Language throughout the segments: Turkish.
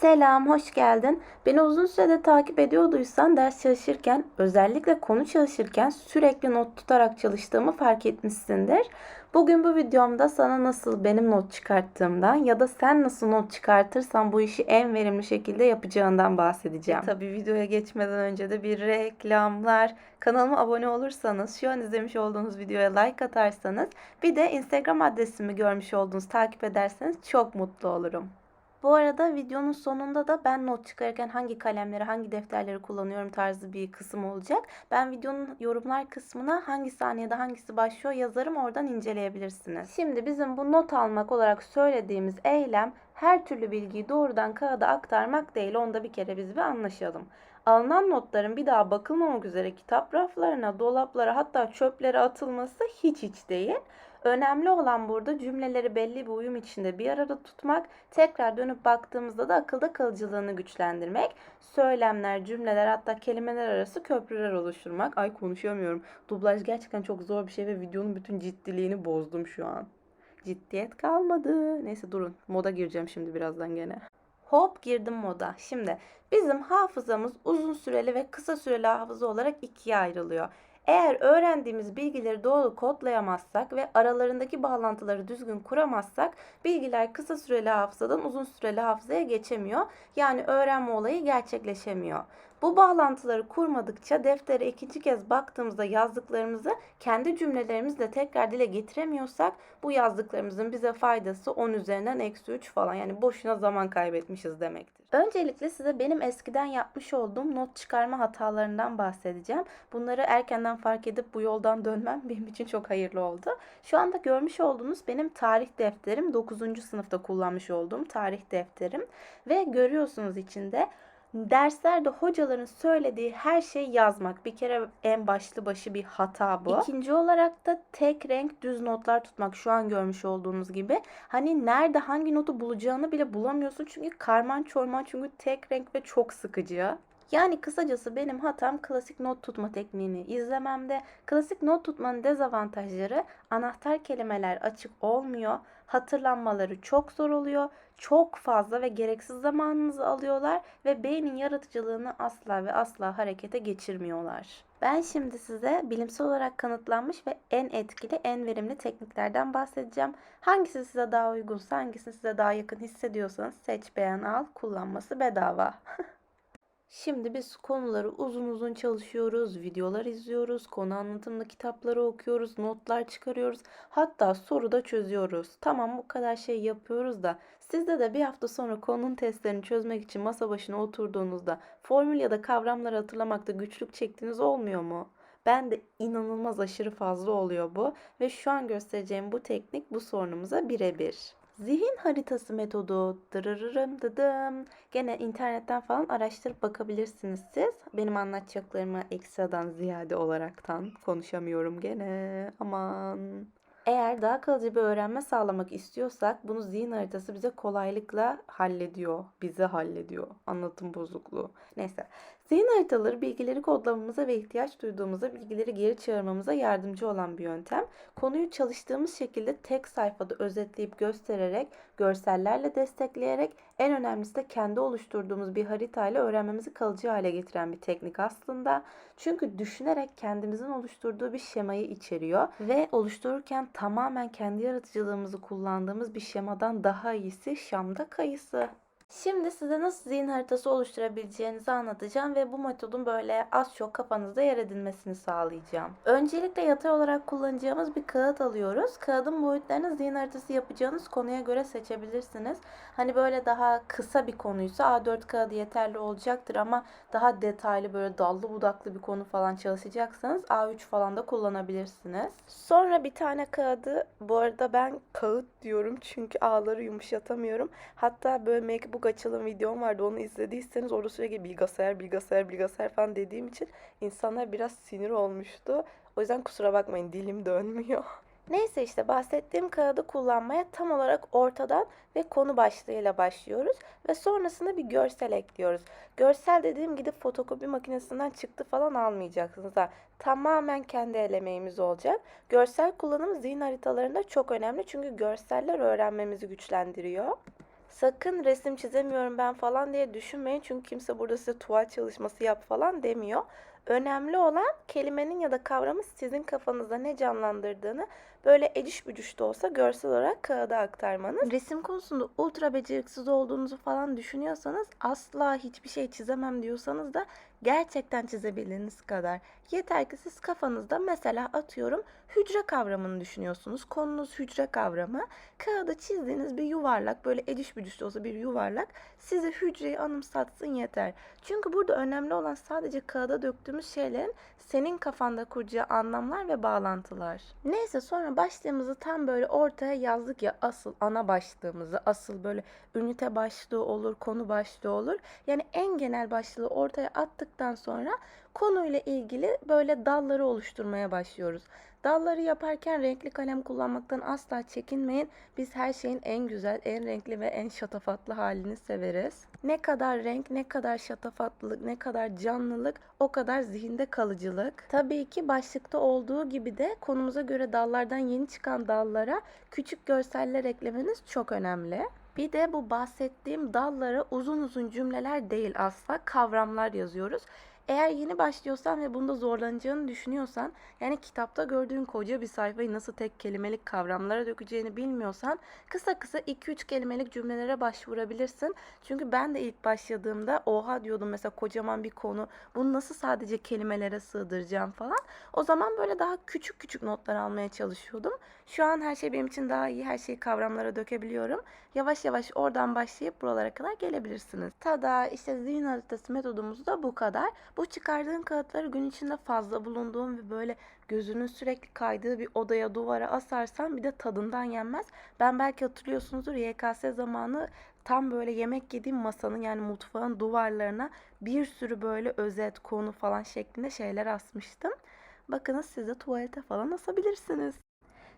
Selam, hoş geldin. Beni uzun süredir takip ediyorduysan ders çalışırken, özellikle konu çalışırken sürekli not tutarak çalıştığımı fark etmişsindir. Bugün bu videomda sana nasıl benim not çıkarttığımdan ya da sen nasıl not çıkartırsan bu işi en verimli şekilde yapacağından bahsedeceğim. Tabii videoya geçmeden önce de bir reklamlar. Kanalıma abone olursanız, şu an izlemiş olduğunuz videoya like atarsanız, bir de Instagram adresimi görmüş olduğunuz takip ederseniz çok mutlu olurum. Bu arada videonun sonunda da ben not çıkarırken hangi kalemleri, hangi defterleri kullanıyorum tarzı bir kısım olacak. Ben videonun yorumlar kısmına hangi saniyede hangisi başlıyor yazarım oradan inceleyebilirsiniz. Şimdi bizim bu not almak olarak söylediğimiz eylem her türlü bilgiyi doğrudan kağıda aktarmak değil. Onda bir kere biz bir anlaşalım. Alınan notların bir daha bakılmamak üzere kitap raflarına, dolaplara hatta çöplere atılması hiç hiç değil. Önemli olan burada cümleleri belli bir uyum içinde bir arada tutmak, tekrar dönüp baktığımızda da akılda kalıcılığını güçlendirmek, söylemler, cümleler hatta kelimeler arası köprüler oluşturmak. Ay konuşamıyorum. Dublaj gerçekten çok zor bir şey ve videonun bütün ciddiliğini bozdum şu an. Ciddiyet kalmadı. Neyse durun. Moda gireceğim şimdi birazdan gene. Hop girdim moda. Şimdi bizim hafızamız uzun süreli ve kısa süreli hafıza olarak ikiye ayrılıyor. Eğer öğrendiğimiz bilgileri doğru kodlayamazsak ve aralarındaki bağlantıları düzgün kuramazsak bilgiler kısa süreli hafızadan uzun süreli hafızaya geçemiyor. Yani öğrenme olayı gerçekleşemiyor. Bu bağlantıları kurmadıkça deftere ikinci kez baktığımızda yazdıklarımızı kendi cümlelerimizle tekrar dile getiremiyorsak bu yazdıklarımızın bize faydası 10 üzerinden eksi 3 falan yani boşuna zaman kaybetmişiz demektir. Öncelikle size benim eskiden yapmış olduğum not çıkarma hatalarından bahsedeceğim. Bunları erkenden fark edip bu yoldan dönmem benim için çok hayırlı oldu. Şu anda görmüş olduğunuz benim tarih defterim 9. sınıfta kullanmış olduğum tarih defterim ve görüyorsunuz içinde derslerde hocaların söylediği her şeyi yazmak. Bir kere en başlı başı bir hata bu. İkinci olarak da tek renk düz notlar tutmak. Şu an görmüş olduğunuz gibi. Hani nerede hangi notu bulacağını bile bulamıyorsun. Çünkü karman çorman çünkü tek renk ve çok sıkıcı. Yani kısacası benim hatam klasik not tutma tekniğini izlememde. Klasik not tutmanın dezavantajları anahtar kelimeler açık olmuyor. Hatırlanmaları çok zor oluyor. Çok fazla ve gereksiz zamanınızı alıyorlar ve beynin yaratıcılığını asla ve asla harekete geçirmiyorlar. Ben şimdi size bilimsel olarak kanıtlanmış ve en etkili, en verimli tekniklerden bahsedeceğim. Hangisi size daha uygunsa, hangisini size daha yakın hissediyorsanız seç, beğen, al, kullanması bedava. Şimdi biz konuları uzun uzun çalışıyoruz, videolar izliyoruz, konu anlatımlı kitapları okuyoruz, notlar çıkarıyoruz, hatta soru da çözüyoruz. Tamam bu kadar şey yapıyoruz da sizde de bir hafta sonra konunun testlerini çözmek için masa başına oturduğunuzda formül ya da kavramları hatırlamakta güçlük çektiğiniz olmuyor mu? Ben de inanılmaz aşırı fazla oluyor bu ve şu an göstereceğim bu teknik bu sorunumuza birebir. Zihin haritası metodu dırırırım dıdım. Gene internetten falan araştırıp bakabilirsiniz siz. Benim anlatacaklarımı ekstradan ziyade olaraktan konuşamıyorum gene. Aman. Eğer daha kalıcı bir öğrenme sağlamak istiyorsak bunu zihin haritası bize kolaylıkla hallediyor. Bize hallediyor. Anlatım bozukluğu. Neyse. Zihin haritaları bilgileri kodlamamıza ve ihtiyaç duyduğumuzda bilgileri geri çağırmamıza yardımcı olan bir yöntem. Konuyu çalıştığımız şekilde tek sayfada özetleyip göstererek, görsellerle destekleyerek en önemlisi de kendi oluşturduğumuz bir haritayla öğrenmemizi kalıcı hale getiren bir teknik aslında. Çünkü düşünerek kendimizin oluşturduğu bir şemayı içeriyor ve oluştururken tamamen kendi yaratıcılığımızı kullandığımız bir şemadan daha iyisi Şam'da kayısı. Şimdi size nasıl zihin haritası oluşturabileceğinizi anlatacağım ve bu metodun böyle az çok kafanızda yer edinmesini sağlayacağım. Öncelikle yatay olarak kullanacağımız bir kağıt alıyoruz. Kağıdın boyutlarını zihin haritası yapacağınız konuya göre seçebilirsiniz. Hani böyle daha kısa bir konuysa A4 kağıdı yeterli olacaktır ama daha detaylı böyle dallı budaklı bir konu falan çalışacaksanız A3 falan da kullanabilirsiniz. Sonra bir tane kağıdı bu arada ben kağıt diyorum çünkü A'ları yumuşatamıyorum. Hatta böyle MacBook açılım videom vardı onu izlediyseniz orada sürekli bilgisayar bilgisayar bilgisayar falan dediğim için insanlar biraz sinir olmuştu. O yüzden kusura bakmayın dilim dönmüyor. Neyse işte bahsettiğim kağıdı kullanmaya tam olarak ortadan ve konu başlığıyla başlıyoruz ve sonrasında bir görsel ekliyoruz. Görsel dediğim gidip fotokopi makinesinden çıktı falan almayacaksınız. Ha. Tamamen kendi el emeğimiz olacak. Görsel kullanımı zihin haritalarında çok önemli çünkü görseller öğrenmemizi güçlendiriyor. Sakın resim çizemiyorum ben falan diye düşünmeyin. Çünkü kimse burada size tuval çalışması yap falan demiyor. Önemli olan kelimenin ya da kavramın sizin kafanızda ne canlandırdığını böyle eciş bücüş de olsa görsel olarak kağıda aktarmanız. Resim konusunda ultra beceriksiz olduğunuzu falan düşünüyorsanız asla hiçbir şey çizemem diyorsanız da gerçekten çizebildiğiniz kadar. Yeter ki siz kafanızda mesela atıyorum hücre kavramını düşünüyorsunuz. Konunuz hücre kavramı. Kağıda çizdiğiniz bir yuvarlak böyle eciş bücüş de olsa bir yuvarlak size hücreyi anımsatsın yeter. Çünkü burada önemli olan sadece kağıda döktüğümüz şeylerin senin kafanda kuracağı anlamlar ve bağlantılar. Neyse sonra başlığımızı tam böyle ortaya yazdık ya asıl ana başlığımızı asıl böyle ünite başlığı olur konu başlığı olur. Yani en genel başlığı ortaya attıktan sonra konuyla ilgili böyle dalları oluşturmaya başlıyoruz. Dalları yaparken renkli kalem kullanmaktan asla çekinmeyin. Biz her şeyin en güzel, en renkli ve en şatafatlı halini severiz. Ne kadar renk, ne kadar şatafatlılık, ne kadar canlılık, o kadar zihinde kalıcılık. Tabii ki başlıkta olduğu gibi de konumuza göre dallardan yeni çıkan dallara küçük görseller eklemeniz çok önemli. Bir de bu bahsettiğim dallara uzun uzun cümleler değil asla kavramlar yazıyoruz. Eğer yeni başlıyorsan ve bunda zorlanacağını düşünüyorsan, yani kitapta gördüğün koca bir sayfayı nasıl tek kelimelik kavramlara dökeceğini bilmiyorsan, kısa kısa 2-3 kelimelik cümlelere başvurabilirsin. Çünkü ben de ilk başladığımda oha diyordum mesela kocaman bir konu, bunu nasıl sadece kelimelere sığdıracağım falan. O zaman böyle daha küçük küçük notlar almaya çalışıyordum. Şu an her şey benim için daha iyi, her şeyi kavramlara dökebiliyorum. Yavaş yavaş oradan başlayıp buralara kadar gelebilirsiniz. Tada işte zihin haritası metodumuz da bu kadar. Bu çıkardığın kağıtları gün içinde fazla bulunduğun ve böyle gözünün sürekli kaydığı bir odaya duvara asarsan bir de tadından yenmez. Ben belki hatırlıyorsunuzdur YKS zamanı tam böyle yemek yediğim masanın yani mutfağın duvarlarına bir sürü böyle özet, konu falan şeklinde şeyler asmıştım. Bakınız siz de tuvalete falan asabilirsiniz.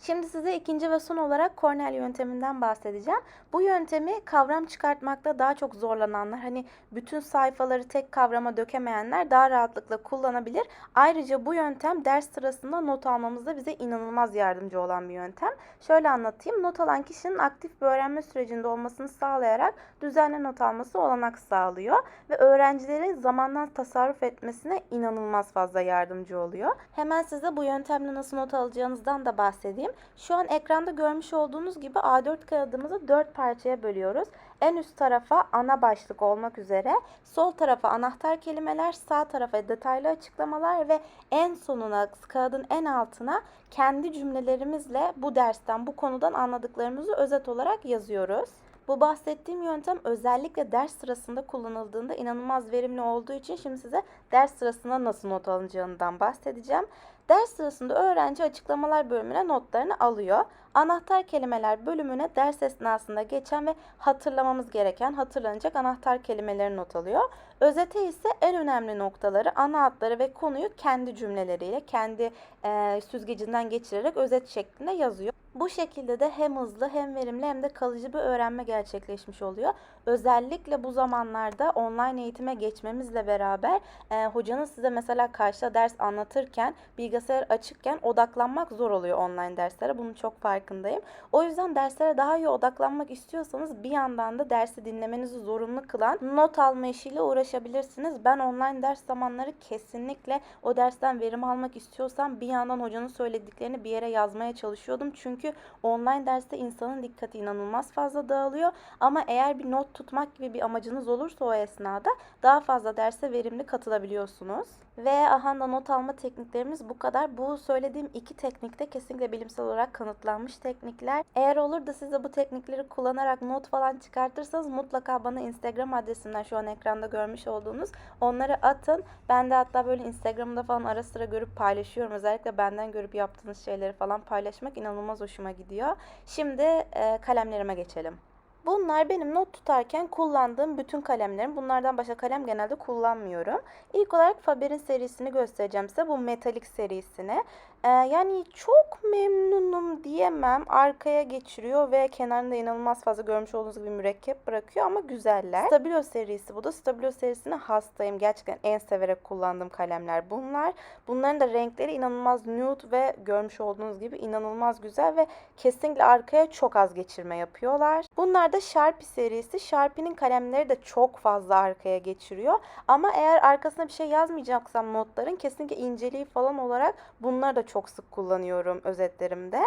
Şimdi size ikinci ve son olarak Cornell yönteminden bahsedeceğim. Bu yöntemi kavram çıkartmakta daha çok zorlananlar, hani bütün sayfaları tek kavrama dökemeyenler daha rahatlıkla kullanabilir. Ayrıca bu yöntem ders sırasında not almamızda bize inanılmaz yardımcı olan bir yöntem. Şöyle anlatayım. Not alan kişinin aktif bir öğrenme sürecinde olmasını sağlayarak düzenli not alması olanak sağlıyor ve öğrencilerin zamandan tasarruf etmesine inanılmaz fazla yardımcı oluyor. Hemen size bu yöntemle nasıl not alacağınızdan da bahsedeyim. Şu an ekranda görmüş olduğunuz gibi A4 kağıdımızı 4 parçaya bölüyoruz. En üst tarafa ana başlık olmak üzere, sol tarafa anahtar kelimeler, sağ tarafa detaylı açıklamalar ve en sonuna kağıdın en altına kendi cümlelerimizle bu dersten, bu konudan anladıklarımızı özet olarak yazıyoruz. Bu bahsettiğim yöntem özellikle ders sırasında kullanıldığında inanılmaz verimli olduğu için şimdi size ders sırasında nasıl not alınacağından bahsedeceğim. Ders sırasında öğrenci açıklamalar bölümüne notlarını alıyor. Anahtar kelimeler bölümüne ders esnasında geçen ve hatırlamamız gereken hatırlanacak anahtar kelimeleri not alıyor. Özete ise en önemli noktaları, ana hatları ve konuyu kendi cümleleriyle, kendi e, süzgecinden geçirerek özet şeklinde yazıyor. Bu şekilde de hem hızlı hem verimli hem de kalıcı bir öğrenme gerçekleşmiş oluyor. Özellikle bu zamanlarda online eğitime geçmemizle beraber e, hocanın size mesela karşıda ders anlatırken bilgisayar açıkken odaklanmak zor oluyor online derslere. Bunun çok farkındayım. O yüzden derslere daha iyi odaklanmak istiyorsanız bir yandan da dersi dinlemenizi zorunlu kılan not alma işiyle uğraşabilirsiniz. Ben online ders zamanları kesinlikle o dersten verim almak istiyorsam bir yandan hocanın söylediklerini bir yere yazmaya çalışıyordum. Çünkü online derste insanın dikkati inanılmaz fazla dağılıyor. Ama eğer bir not tutmak gibi bir amacınız olursa o esnada daha fazla derse verimli katılabiliyorsunuz. Ve aha da not alma tekniklerimiz bu kadar. Bu söylediğim iki teknikte kesinlikle bilimsel olarak kanıtlanmış teknikler. Eğer olur da siz de bu teknikleri kullanarak not falan çıkartırsanız mutlaka bana Instagram adresimden şu an ekranda görmüş olduğunuz onları atın. Ben de hatta böyle Instagram'da falan ara sıra görüp paylaşıyorum. Özellikle benden görüp yaptığınız şeyleri falan paylaşmak inanılmaz hoşuma gidiyor. Şimdi e, kalemlerime geçelim. Bunlar benim not tutarken kullandığım bütün kalemlerim. Bunlardan başka kalem genelde kullanmıyorum. İlk olarak Faber'in serisini göstereceğim size. Bu metalik serisini. Ee, yani çok memnunum diyemem. Arkaya geçiriyor ve kenarında inanılmaz fazla görmüş olduğunuz gibi mürekkep bırakıyor ama güzeller. Stabilo serisi bu da. Stabilo serisine hastayım. Gerçekten en severek kullandığım kalemler bunlar. Bunların da renkleri inanılmaz nude ve görmüş olduğunuz gibi inanılmaz güzel ve kesinlikle arkaya çok az geçirme yapıyorlar. Bunlar da Sharpie serisi. Sharpie'nin kalemleri de çok fazla arkaya geçiriyor. Ama eğer arkasına bir şey yazmayacaksam notların kesinlikle inceliği falan olarak bunları da çok sık kullanıyorum özetlerimde.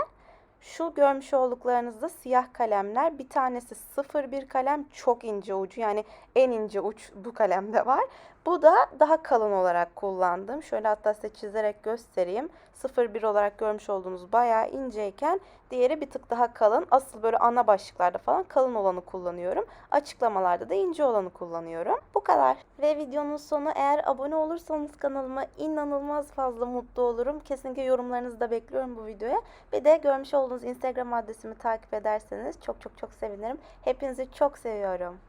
Şu görmüş olduklarınızda siyah kalemler. Bir tanesi 01 kalem çok ince ucu yani en ince uç bu kalemde var. Bu da daha kalın olarak kullandım. Şöyle hatta size çizerek göstereyim. 01 olarak görmüş olduğunuz bayağı inceyken diğeri bir tık daha kalın. Asıl böyle ana başlıklarda falan kalın olanı kullanıyorum. Açıklamalarda da ince olanı kullanıyorum. Bu kadar. Ve videonun sonu eğer abone olursanız kanalıma inanılmaz fazla mutlu olurum. Kesinlikle yorumlarınızı da bekliyorum bu videoya. Bir de görmüş olduğunuz Instagram adresimi takip ederseniz çok çok çok sevinirim. Hepinizi çok seviyorum.